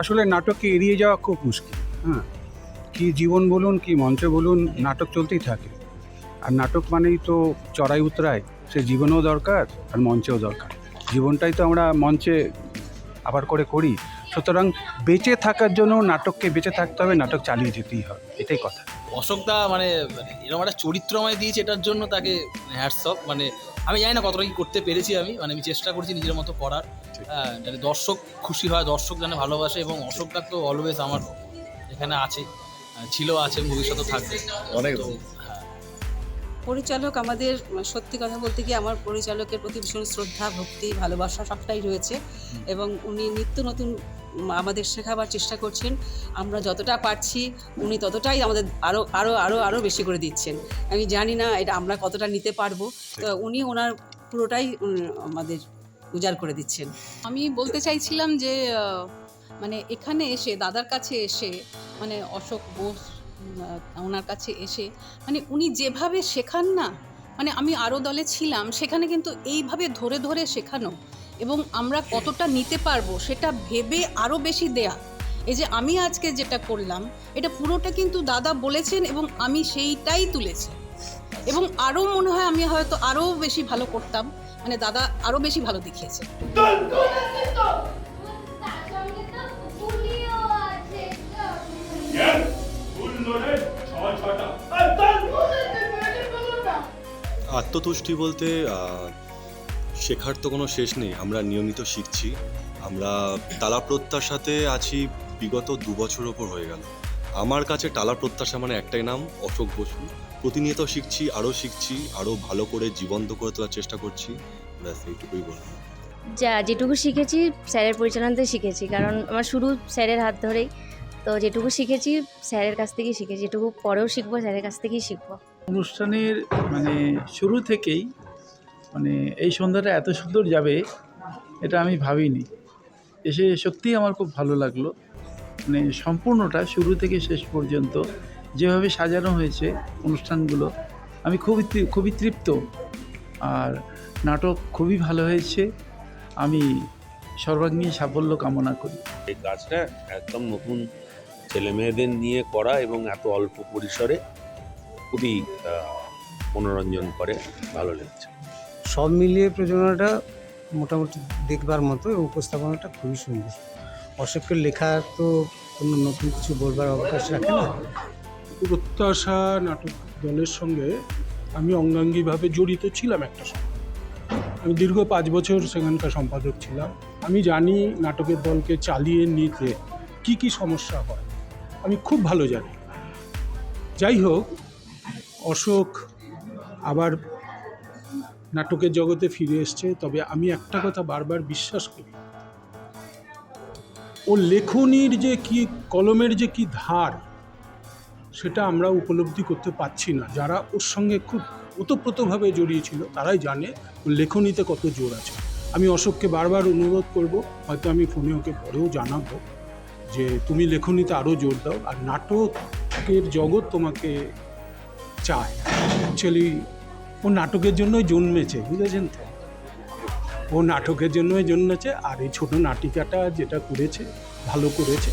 আসলে নাটককে এড়িয়ে যাওয়া খুব মুশকিল হ্যাঁ। কি জীবন বলুন, কি মঞ্চ বলুন, নাটক চলতেই থাকে। আর নাটক মানেই তো চড়াই উতরাই, সে জীবনেও দরকার আর মঞ্চেও দরকার। জীবনটাই তো আমরা মঞ্চে আবার করে করি। সুতরাং বেঁচে থাকার জন্য নাটককে বেঁচে থাকতে হবে নাটক চালিয়ে যেতেই হবে এটাই কথা। অশোকদা মানে মানে এরকম একটা চরিত্র আমায় দিয়েছে এটার জন্য তাকে হ্যাটসঅপ মানে আমি জানি না কতটা কি করতে পেরেছি আমি মানে আমি চেষ্টা করছি নিজের মতো করার হ্যাঁ যাতে দর্শক খুশি হয় দর্শক যেন ভালোবাসে এবং অশোকদা তো অলওয়েজ আমার এখানে আছে ছিল আছে ভবিষ্যতে থাকবে। অনেক হ্যাঁ। পরিচালক আমাদের সত্যি কথা বলতে কি আমার পরিচালকের প্রতি ভীষণ শ্রদ্ধা ভক্তি ভালোবাসা সবটাই রয়েছে এবং উনি নিত্য নতুন আমাদের শেখাবার চেষ্টা করছেন, আমরা যতটা পারছি উনি ততটাই আমাদের আরও আরও আরও আরও বেশি করে দিচ্ছেন। আমি জানি না এটা আমরা কতটা নিতে পারব, তো উনি ওনার পুরোটাই আমাদের উজাড় করে দিচ্ছেন। আমি বলতে চাইছিলাম যে মানে এখানে এসে, দাদার কাছে এসে মানে অশোক বোস ওনার কাছে এসে মানে উনি যেভাবে শেখান না মানে আমি আরও দলে ছিলাম, সেখানে কিন্তু এইভাবে ধরে ধরে শেখানো এবং আমরা কতটা নিতে পারব সেটা ভেবে আরও বেশি দেয়া। এই যে আমি আজকে যেটা করলাম, এটা পুরোটা কিন্তু দাদা বলেছেন এবং আমি সেইটাই তুলেছি। এবং আরও মনে হয় আমি হয়তো আরও বেশি ভালো করতাম মানে দাদা আরও বেশি ভালো দেখিয়েছে। আত্মতুষ্টি বলতে শেখার তো কোনো শেষ নেই। আমরা নিয়মিত শিখছি। আমরা টালা প্রত্যাশাতে আছি বিগত দু বছর ওপর হয়ে গেল। আমার কাছে টালা প্রত্যাশা মানে একটাই নাম অশোক বসু। প্রতিনিয়ত শিখছি আরও শিখছি আরও ভালো করে জীবন্ত করে তোলার চেষ্টা করছি। ব্যাস এইটুকুই বলব। যা যেটুকু শিখেছি স্যারের পরিচালনাতে শিখেছি। কারণ আমার শুরু স্যারের হাত ধরেই। তো যেটুকু শিখেছি স্যারের কাছ থেকেই শিখেছি। যেটুকু পরেও শিখব স্যারের কাছ থেকেই শিখব। অনুষ্ঠানের মানে শুরু থেকেই মানে এই সন্ধ্যাটা এত সুন্দর যাবে, এটা আমি ভাবিনি। এসে সত্যিই আমার খুব ভালো লাগল। মানে সম্পূর্ণটা শুরু থেকে শেষ পর্যন্ত যেভাবে সাজানো হয়েছে অনুষ্ঠানগুলো, আমি খুবই খুবই তৃপ্ত। আর নাটক খুবই ভালো হয়েছে। আমি সর্বাঙ্গীন সাফল্য কামনা করি। এই কাজটা একদম নতুন ছেলে মেয়েদের নিয়ে করা এবং এত অল্প পরিসরে খুবই মনোরঞ্জন করে, ভালো লেগেছে। সব মিলিয়ে প্রযোজনাটা মোটামুটি দেখবার মতো এবং উপস্থাপনাটা খুবই সুন্দর। অশোকের লেখা তো কোনো নতুন কিছু বলবার অবকাশ রাখে না। প্রত্যাশা নাটক দলের সঙ্গে আমি অঙ্গাঙ্গিভাবে জড়িত ছিলাম একটা সময়। আমি দীর্ঘ পাঁচ বছর সেখানকার সম্পাদক ছিলাম। আমি জানি নাটকের দলকে চালিয়ে নিতে কি কি সমস্যা হয়। আমি খুব ভালো জানি। যাই হোক, অশোক আবার নাটকের জগতে ফিরে এসছে, তবে আমি একটা কথা বারবার বিশ্বাস করি। ও লেখনির যে কি, কলমের যে কি ধার, সেটা আমরা উপলব্ধি করতে পারছি না। যারা ওর সঙ্গে খুব ওতপ্রোতভাবে জড়িয়ে ছিল তারাই জানে ওর লেখনীতে কত জোর আছে। আমি অশোককে বারবার অনুরোধ করব, হয়তো আমি ফোনে ওকে পরেও জানাব, যে তুমি লেখনীতে আরও জোর দাও, আর নাটকের জগৎ তোমাকে চায়। অ্যাকচুয়ালি ও নাটকের জন্যই জন্মেছে, বুঝেছেন তো? ও নাটকের জন্যই জন্মেছে, আর এই ছোটো নাটিকাটা যেটা করেছে, ভালো করেছে।